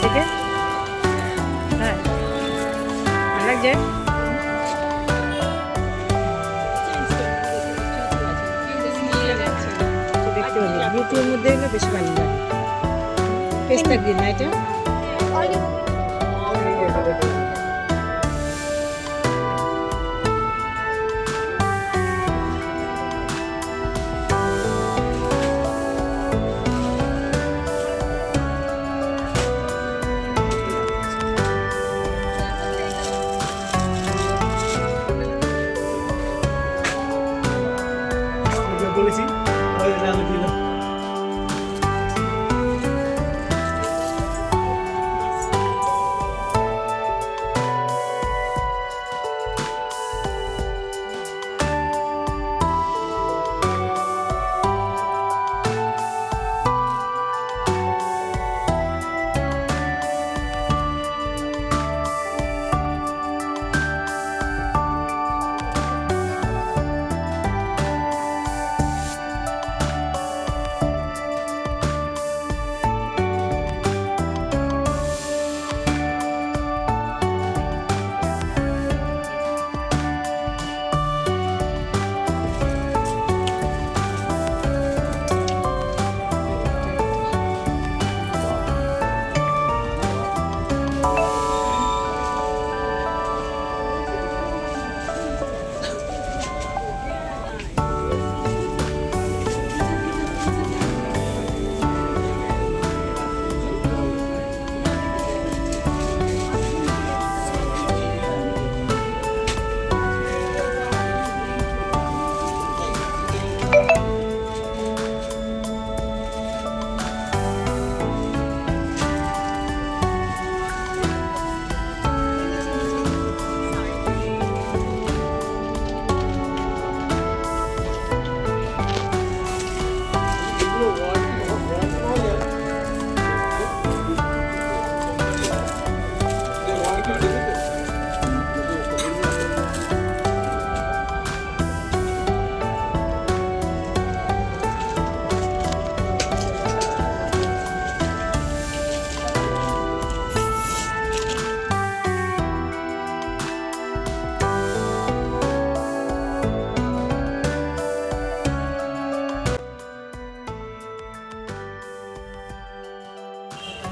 এদিকে হ্যাঁ। ভালো লাগছে? দেখতে পাবো ইউটিউবের মধ্যে বেশি ভালো লাগে। পেস্তা না এটা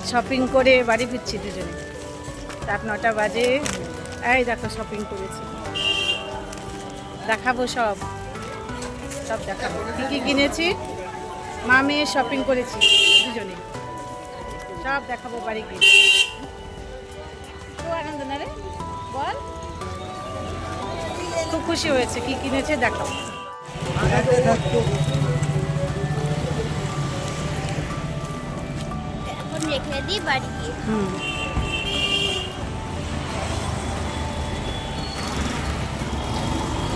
শপিং করে বাড়ি ফিরছি দুজনে। রাত নটা বাজে। এই দেখো শপিং করেছি। দেখাবো সব। সব দেখাবো। কী কী কিনেছি? মা মেয়ে শপিং করেছি দুজনে। সব দেখাবো বাড়ি গিয়ে। খুব আনন্দ না রে? বল। খুব খুশি হয়েছে। কি কিনেছে দেখাও। রেখে দিই বাড়ি গিয়ে।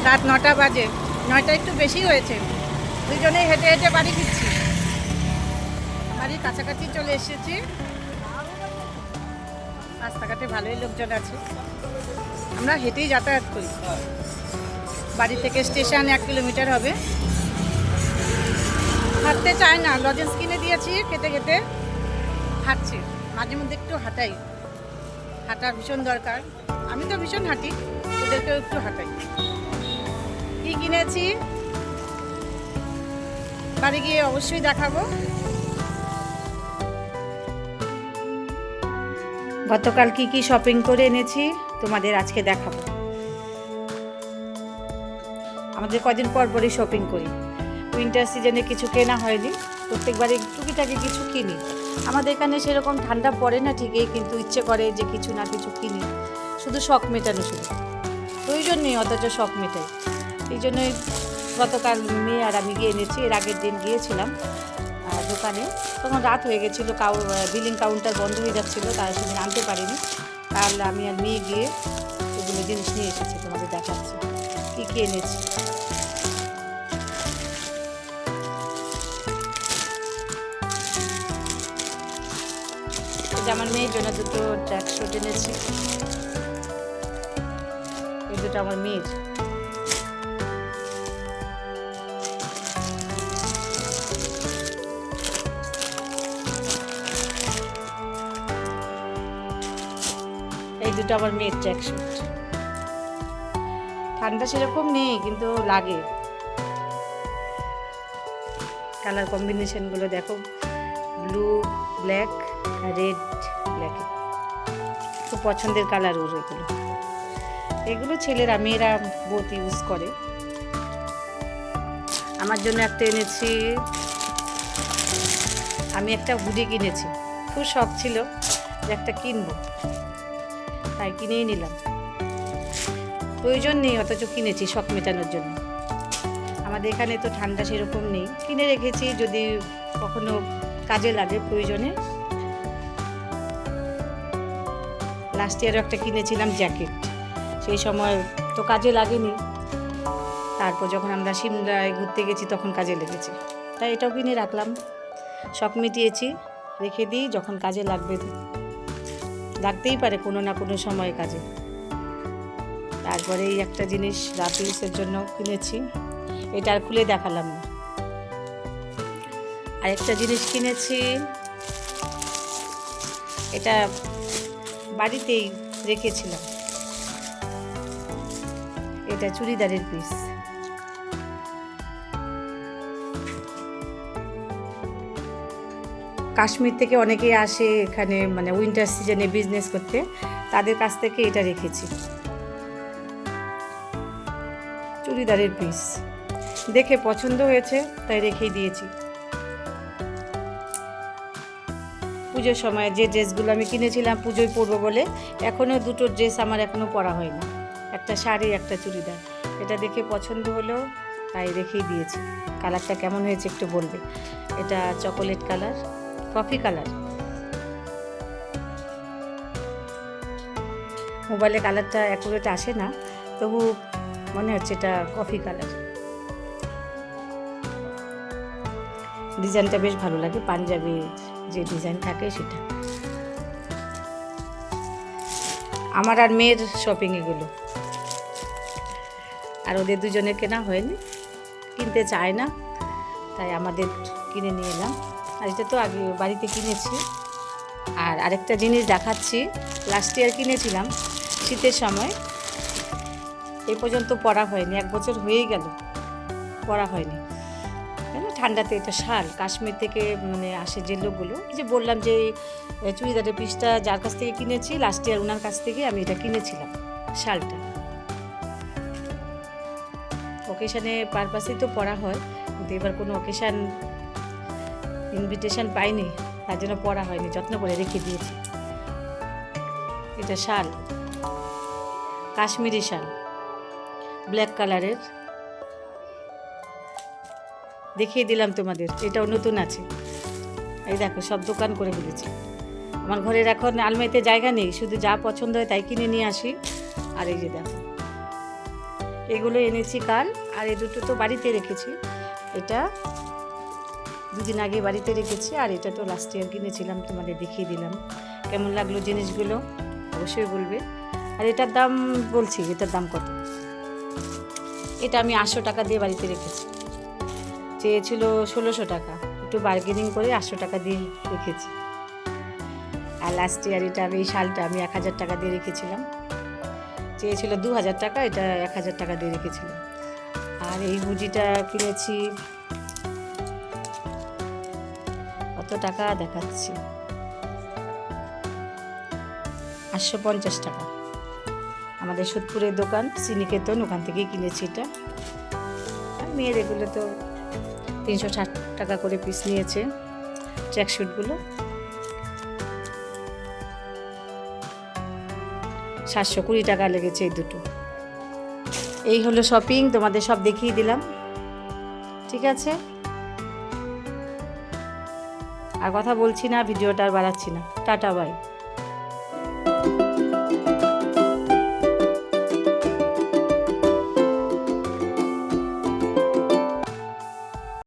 রাত নটা বাজে। নয়টা একটু বেশি হয়েছে। দুজনেই হেঁটে হেঁটে বাড়ি ফিরছি। বাড়ির কাছাকাছি চলে এসেছি। রাস্তাঘাটে ভালোই লোকজন আছে। আমরা হেঁটেই যাতায়াত করি। বাড়ি থেকে স্টেশন এক কিলোমিটার হবে। হাঁটতে চায় না। লজেন্স কিনে দিয়েছি খেতে খেতে। হাঁটছি। মাঝে মধ্যে একটু হাঁটাই। হাঁটা ভীষণ দরকার। আমি তো ভীষণ হাঁটি, ওদেরকেও একটু হাঁটাই। কি কিনেছি? বাড়ি গিয়ে অবশ্যই দেখাবো। গতকাল কি কি শপিং করে এনেছি, তোমাদের আজকে দেখাবো। আমাদের কদিন পর পরই শপিং করি। উইন্টার সিজনে কিছু কেনা হয়নি। প্রত্যেকবারে টুকিটাকি কিছু কিনি। আমাদের এখানে সেরকম ঠান্ডা পড়ে না ঠিকই, কিন্তু ইচ্ছে করে যে কিছু না কিছু কিনি। শুধু শখ মেটানো শুধু প্রয়োজন নেই অথচ শখ মেটাই। এই জন্যই গতকাল মেয়ে আর আমি গিয়ে এনেছি, এর আগের দিন গিয়েছিলাম দোকানে। তখন রাত হয়ে গেছিল, কাউ, বিলিং কাউন্টার বন্ধ হয়ে যাচ্ছিল তার সেদিন আনতে পারিনি। কাল আমি আর মেয়ে গিয়ে এগুলো জিনিস নিয়ে এসেছি, তোমাদের দেখাচ্ছি। কী কী এনেছি? যে আমার মেয়ের জন্য দুটো ট্র্যাক শুট এনেছি এই দুটো আমার মেয়ের। এই দুটো আমার মেয়ের ট্র্যাকশুট ঠান্ডা সেরকম নেই, কিন্তু লাগে। কালার কম্বিনেশনগুলো দেখো। ব্লু ব্ল্যাক রেড ব্ল্যাক খুব পছন্দের কালার ওর এগুলো। এগুলো ছেলেরা মেয়েরা বহুত ইউজ করে। আমার জন্য একটা এনেছি। আমি একটা হুডি কিনেছি। খুব শখ ছিল যে একটা কিনবো। তাই কিনেই নিলাম। প্রয়োজন নেই অথচ কিনেছি শখ মেটানোর জন্য। আমাদের এখানে তো ঠান্ডা সেরকম নেই। কিনে রেখেছি যদি কখনো কাজে লাগে, প্রয়োজনে। লাস্ট ইয়ারও একটা কিনেছিলাম জ্যাকেট। সেই সময় তো কাজে লাগেনি। তারপর যখন আমরা সিমলায় ঘুরতে গেছি, তখন কাজে লেগেছে। তাই এটাও কিনে রাখলাম। শখ মিটিয়েছি, রেখে দিই, যখন কাজে লাগবে। লাগতেই পারে কোনো না কোনো সময় কাজে। তারপরে এই একটা জিনিস রাত জন্য কিনেছি। এটা আর খুলে দেখালাম না। আরেকটা জিনিস কিনেছি। এটা বাড়িতেই রেখেছিলাম। এটা চুড়িদারের পিস কাশ্মীর থেকে অনেকেই আসে এখানে মানে উইন্টার সিজনে বিজনেস করতে। তাদের কাছ থেকে এটা রেখেছি। চুড়িদারের পিস দেখে পছন্দ হয়েছে, তাই রেখেই দিয়েছি। পুজোর সময় যে ড্রেসগুলো আমি কিনেছিলাম পুজোয় পরবো বলে এখনও দুটো ড্রেস আমার এখনও পরা হয়নি। একটা শাড়ি, একটা চুড়িদার। এটা দেখে পছন্দ হলো, তাই রেখেই দিয়েছি। কালারটা কেমন হয়েছে একটু বলবে? এটা চকোলেট কালার, কফি কালার। মোবাইলে কালারটা অ্যাকুরেট আসে না, তবু মনে হচ্ছে এটা কফি কালার। ডিজাইনটা বেশ ভালো লাগে পাঞ্জাবির যে ডিজাইন থাকে সেটা। আমার আর মেয়ের শপিং এগুলো। আর ওদের দুজনে কেনা হয়নি। কিনতে চায় না, তাই আমাদের কিনে নিয়ে এলাম। আর এটা তো আগে বাড়িতে কিনেছি। আর আরেকটা জিনিস দেখাচ্ছি লাস্ট ইয়ার কিনেছিলাম শীতের সময়। এই পর্যন্ত পরা হয়নি, এক বছর হয়েই গেল পরা হয়নি। ঠান্ডাতে এটা শাল কাশ্মীর থেকে মানে আসে যে লোকগুলো। যে বললাম যে চুড়িদারের পিসটা যার কাছ থেকে কিনেছি লাস্ট ইয়ার ওনার কাছ থেকে আমি এটা কিনেছিলাম শালটা। অকেশানে পারপাসেই তো পড়া হয়, কিন্তু এবার কোনো অকেশান ইনভিটেশন পাইনি, তার জন্য পড়া হয়নি, যত্ন করে রেখে দিয়েছি। এটা শাল, কাশ্মীরি শাল ব্ল্যাক কালারের দেখিয়ে দিলাম তোমাদের, এটাও নতুন আছে। এই দেখো, সব দোকান করে ফেলেছি। আমার ঘরের এখন আলমারিতে জায়গা নেই, শুধু যা পছন্দ হয় তাই কিনে নিয়ে আসি। আর এই যে দেখো, এগুলো এনেছি কাল, আর এই দুটো তো বাড়িতে রেখেছি। এটা দুদিন আগে বাড়িতে রেখেছি, আর এটা তো লাস্ট ইয়ার কিনেছিলাম, তোমাদের দেখিয়ে দিলাম। কেমন লাগল জিনিসগুলো? অবশ্যই বলবে। আর এটার দাম বলছি, এটার দাম কত? এটা আমি আটশো টাকা দিয়ে বাড়িতে রেখেছি। চেয়েছিল ষোলোশো টাকা। একটু বার্গেনিং করে আটশো টাকা দিয়ে রেখেছি। আর লাস্ট ইয়ার এটা আমি, এই শালটা আমি এক হাজার টাকা দিয়ে রেখেছিলাম। চেয়েছিল দু হাজার টাকা, এটা এক হাজার টাকা দিয়ে রেখেছিলাম। আর এই হুডিটা কিনেছি, কত টাকা দেখাচ্ছি? আটশো পঞ্চাশ টাকা। আমাদের সোদপুরের দোকান, সিনিকেতন, ওখান থেকেই কিনেছি এটা। আর মেয়ের এগুলো তো তিনশো ষাট টাকা করে পিস নিয়েছে ট্র্যাকশুটগুলো সাতশো কুড়ি টাকা লেগেছে এই দুটো। এই হলো শপিং তোমাদের সব দেখিয়ে দিলাম। ঠিক আছে? আর কথা বলছি না, ভিডিওটা আর বাড়াচ্ছি না। Tata bye